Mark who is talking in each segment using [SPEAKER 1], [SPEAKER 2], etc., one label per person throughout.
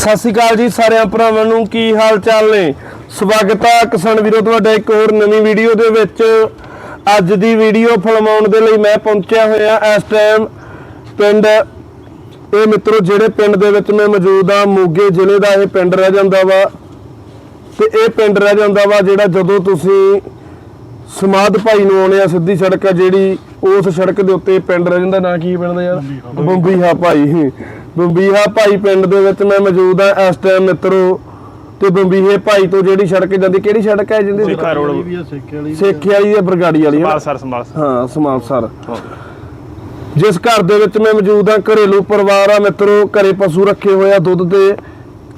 [SPEAKER 1] ਸਤਿ ਸ਼੍ਰੀ ਅਕਾਲ ਜੀ ਸਾਰਿਆਂ ਭਰਾਵਾਂ ਨੂੰ ਕੀ ਹਾਲ ਚਾਲ ਨੇ? ਸਵਾਗਤ ਹੈ ਕਿਸਾਨ ਵੀਰੋ ਤੁਹਾਡਾ ਇੱਕ ਹੋਰ ਨਵੀਂ ਵੀਡੀਓ ਦੇ ਵਿੱਚ। ਅੱਜ ਦੀ ਵੀਡੀਓ ਫਿਲਮਾਉਣ ਦੇ ਲਈ ਮੈਂ ਪਹੁੰਚਿਆ ਹੋਇਆ ਇਸ ਟਾਈਮ ਪਿੰਡ। ਇਹ ਮਿੱਤਰੋ ਜਿਹੜੇ ਪਿੰਡ ਦੇ ਵਿੱਚ ਮੈਂ ਮੌਜੂਦ ਆ ਮੋਗੇ ਜ਼ਿਲ੍ਹੇ ਦਾ ਇਹ ਪਿੰਡ ਰਹਿ ਜਾਂਦਾ ਵਾ। ਤੇ ਇਹ ਪਿੰਡ ਰਹਿ ਜਾਂਦਾ ਵਾ ਜਿਹੜਾ ਜਦੋਂ ਤੁਸੀਂ ਸਮਾਦ ਭਾਈ ਨੂੰ ਆਉਣੇ ਆ ਸਿੱਧੀ ਸੜਕ ਆ ਜਿਹੜੀ ਉਸ ਸੜਕ ਦੇ ਉੱਤੇ ਪਿੰਡ ਰਹਿ ਜਾਂਦਾ ਨਾਂ ਕੀ ਪਿੰਡ ਦਾ ਯਾਰ ਬੰਬੀਹਾ ਭਾਈ। ਬੰਬੀਹਾ ਭਾਈ ਪਿੰਡ ਦੇ ਵਿੱਚ ਮੈਂ ਮੌਜੂਦ ਆ ਇਸ ਟਾਈਮ ਮਿੱਤਰੋ। ਤੇ ਬੰਬੀਹੇ ਭਾਈ ਤੋਂ ਜਿਹੜੀ ਸੜਕ ਜਾਂਦੀ ਕਿਹੜੀ ਸੜਕ ਹੈ ਜਿੰਦੀ
[SPEAKER 2] ਸੇਖਾ ਰੋਡ।
[SPEAKER 3] ਵਾਲੀ
[SPEAKER 1] ਸੇਖੇ ਵਾਲੀ ਤੇ ਬਰਗਾੜੀ ਵਾਲੀ
[SPEAKER 2] ਸਰ ਸੰਭਾਲ ਸਰ।
[SPEAKER 1] ਹਾਂ ਸਮਾਲ ਸਰ। ਜਿਸ ਘਰ ਦੇ ਵਿੱਚ ਮੈਂ ਮੌਜੂਦ ਆ ਘਰੇਲੂ ਪਰਿਵਾਰ ਆ ਮਿੱਤਰੋ ਘਰੇ ਪਸ਼ੂ ਰੱਖੇ ਹੋਏ ਆ ਦੁੱਧ ਦੇ।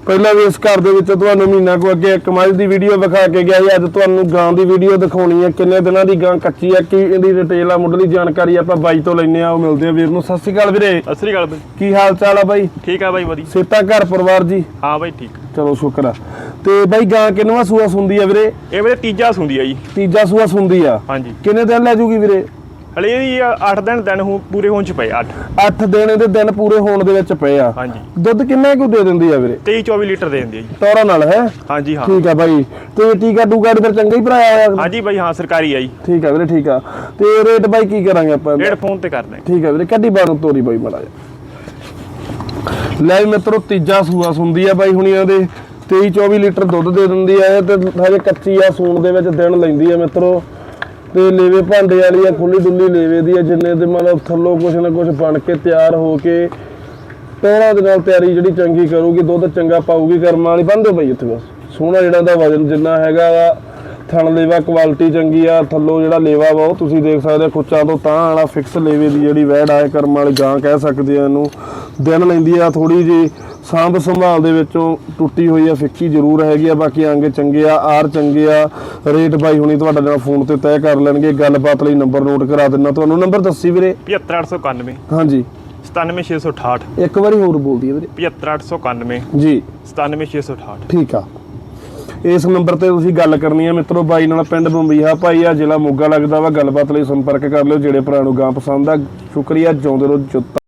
[SPEAKER 1] ਪਹਿਲਾਂ ਵੀ ਇਸ ਘਰ ਦੇ ਵਿੱਚ ਤੁਹਾਨੂੰ ਮਹੀਨਾ ਕੋ ਅੱਗੇ ਇੱਕ ਮੱਝ ਦੀ ਵੀਡੀਓ ਵਿਖਾ ਕੇ ਗਿਆ ਸੀ। ਅੱਜ ਤੁਹਾਨੂੰ ਗਾਂ ਦੀ ਵੀਡੀਓ ਦਿਖਾਉਣੀ ਹੈ। ਕਿੰਨੇ ਦਿਨਾਂ ਦੀ ਗਾਂ ਕੱਚੀ ਆ ਕੀ ਇਹਦੀ ਡਿਟੇਲ ਆ? ਮੁੱਢਲੀ ਜਾਣਕਾਰੀ ਆਪਾਂ ਬਾਈ ਤੋਂ ਲੈਣੇ ਆ ਉਹ ਮਿਲਦੇ ਆ ਵੀਰ ਨੂੰ। ਸਤਿ ਸ਼੍ਰੀ ਅਕਾਲ ਵੀਰੇ।
[SPEAKER 2] ਸਤਿ ਸ੍ਰੀ ਅਕਾਲ ਬਾਈ।
[SPEAKER 1] ਕੀ ਹਾਲ ਚਾਲ ਆ ਬਾਈ?
[SPEAKER 2] ਠੀਕ ਆ ਬਾਈ ਵਧੀਆ।
[SPEAKER 1] ਸੇਤਾ ਘਰ ਪਰਿਵਾਰ ਜੀ?
[SPEAKER 2] ਹਾਂ ਬਾਈ ਠੀਕ।
[SPEAKER 1] ਚਲੋ ਸ਼ੁਕਰ ਆ। ਤੇ ਬਾਈ ਗਾਂ ਕਿੰਨਵਾ ਸੂਆ ਸੁੰਦੀ ਆ ਵੀਰੇ?
[SPEAKER 2] ਇਹ ਮੇਰੇ ਤੀਜਾ ਸੁੰਦੀ ਆ ਜੀ।
[SPEAKER 1] ਤੀਜਾ ਸੂਆ ਸੁੰਦੀ ਆ।
[SPEAKER 2] ਹਾਂਜੀ।
[SPEAKER 1] ਕਿੰਨੇ ਦਿਨ ਲੈ ਜੂਗੀ ਵੀਰੇ?
[SPEAKER 2] ਹਲੇ ਇਹ 8 ਦਿਨ ਦਿਨ ਹੋ ਪੂਰੇ ਹੋਣ ਚ ਪਏ 8
[SPEAKER 1] 8 ਦਿਨ ਇਹਦੇ ਦਿਨ ਪੂਰੇ ਹੋਣ ਦੇ ਵਿੱਚ ਪਏ ਆ।
[SPEAKER 2] ਹਾਂਜੀ।
[SPEAKER 1] ਦੁੱਧ ਕਿੰਨਾ ਕੁ ਦੇ ਦਿੰਦੀ ਆ ਵੀਰੇ?
[SPEAKER 2] 23 24 ਲੀਟਰ ਦੇ ਦਿੰਦੀ ਆ ਜੀ।
[SPEAKER 1] ਤੋਰਾ ਨਾਲ ਹੈ?
[SPEAKER 2] ਹਾਂਜੀ ਹਾਂ।
[SPEAKER 1] ਠੀਕ ਆ ਬਾਈ। ਤੇ ਟੀਕਾ ਤੇ ਫਿਰ ਚੰਗਾ ਹੀ ਭਰਾਇਆ ਹੋਇਆ?
[SPEAKER 2] ਹਾਂਜੀ ਬਾਈ ਹਾਂ ਸਰਕਾਰੀ ਆ ਜੀ।
[SPEAKER 1] ਠੀਕ ਆ ਵੀਰੇ ਠੀਕ ਆ। ਤੇ ਰੇਟ ਬਾਈ ਕੀ ਕਰਾਂਗੇ ਆਪਾਂ? ਇਹਦਾ?
[SPEAKER 2] ਰੇਡ ਫੋਨ ਤੇ ਕਰਦੇ
[SPEAKER 1] ਠੀਕ ਆ ਵੀਰੇ ਕੱਢੀ ਬਾਰੋਂ ਤੋਰੀ ਬਾਈ ਮੜਾ ਲੈ ਮਿੱਤਰੋ ਤੀਜਾ ਸੂਆ ਸੁੰਦੀ ਆ ਬਾਈ ਹੁਣੀਆਂ ਦੇ। 23 24 ਲੀਟਰ ਦੁੱਧ ਦੇ ਦਿੰਦੀ ਆ ਤੇ ਹਜੇ ਕੱਚੀ ਆ ਸੂਣ ਦੇ ਵਿੱਚ ਦਿਨ ਲੈਂਦੀ ਆ ਮਿੱਤਰੋ। ਤੇ ਲੇਵੇ ਭਾਂਡੇ ਵਾਲੀ ਆ ਖੁੱਲੀ ਡੁੱਲੀ ਲੇਵੇ ਦੀ ਆ, ਜਿੰਨੇ ਦੇ ਮਤਲਬ ਥੱਲੋਂ ਕੁਛ ਨਾ ਕੁਛ ਬਣ ਕੇ ਤਿਆਰ ਹੋ ਕੇ ਪਹਿਲਾਂ ਦੇ ਨਾਲ ਤਿਆਰੀ ਜਿਹੜੀ ਚੰਗੀ ਕਰੂਗੀ, ਦੁੱਧ ਚੰਗਾ ਪਾਊਗੀ ਕਰਮਾਂ ਵਾਲੀ, ਬੰਦੇ ਬਈ ਇੱਥੇ ਬਸ। ਸੋਹਣਾ ਜਿਹੜਾ ਦਾ ਵਜਨ ਜਿੰਨਾ ਹੈਗਾ ਵਾ, ਥਣ ਲੇਵਾ ਕੁਆਲਿਟੀ ਚੰਗੀ ਆ, ਥੱਲੋਂ ਜਿਹੜਾ ਲੇਵਾ ਵਾ ਉਹ ਤੁਸੀਂ ਦੇਖ ਸਕਦੇ ਹੋ ਖੁੱਚਾਂ ਤੋਂ ਤਾਂ ਵਾਲਾ ਫਿਕਸ ਲੇਵੇ ਦੀ ਜਿਹੜੀ ਵੈੜ ਆ ਕਰਮਾਂ ਕਰਮ ਵਾਲੀ ਗਾਂ ਕਹਿ ਸਕਦੇ ਆ ਇਹਨੂੰ। ਦਿਨ ਲੈਂਦੀ ਆ ਥੋੜੀ ਜੀ ਸਾਂਭ ਸੰਭਾਲ ਦੇ ਵਿੱਚੋਂ ਟੁੱਟੀ ਹੋਈ ਆ ਫਿੱਕੀ ਜ਼ਰੂਰ ਹੈਗੀ ਆ ਬਾਕੀ ਅੰਗ ਚੰਗੇ ਆ ਆਰ ਚੰਗੇ ਆ ਰੇਟ ਬਾਈ ਹੁਣੀ ਤੁਹਾਡਾ ਨਾਲ ਫੋਨ ਤੇ ਤੈਅ ਕਰ ਲੈਣਗੇ ਗੱਲਬਾਤ ਲਈ ਨੰਬਰ ਨੋਟ ਕਰਾ ਦਿੰਨਾ ਤੁਹਾਨੂੰ ਨੰਬਰ ਦੱਸੀ ਵੀਰੇ?
[SPEAKER 2] 75891
[SPEAKER 1] ਹਾਂਜੀ।
[SPEAKER 2] 97668
[SPEAKER 1] ਇੱਕ ਵਾਰੀ ਹੋਰ ਬੋਲਦੀ ਆ ਵੀਰੇ।
[SPEAKER 2] 75891
[SPEAKER 1] ਜੀ।
[SPEAKER 2] 97668
[SPEAKER 1] ਠੀਕ ਆ। ਇਸ ਨੰਬਰ ਤੇ ਤੁਸੀਂ ਗੱਲ ਕਰਨੀ ਹੈ ਮਿੱਤਰੋ ਬਾਈ ਨਾਲ ਪਿੰਡ ਬੰਬੀਹਾ ਭਾਈ ਆ ਜ਼ਿਲ੍ਹਾ ਮੋਗਾ ਲੱਗਦਾ ਵਾ ਗੱਲਬਾਤ ਲਈ ਸੰਪਰਕ ਕਰ ਲਿਓ ਜਿਹੜੇ ਭਰਾ ਨੂੰ ਗਾਂ ਪਸੰਦ ਆ ਸ਼ੁਕਰੀਆ ਜਿਉਂਦੇ ਰਹੋ ਜੁੱਤਾ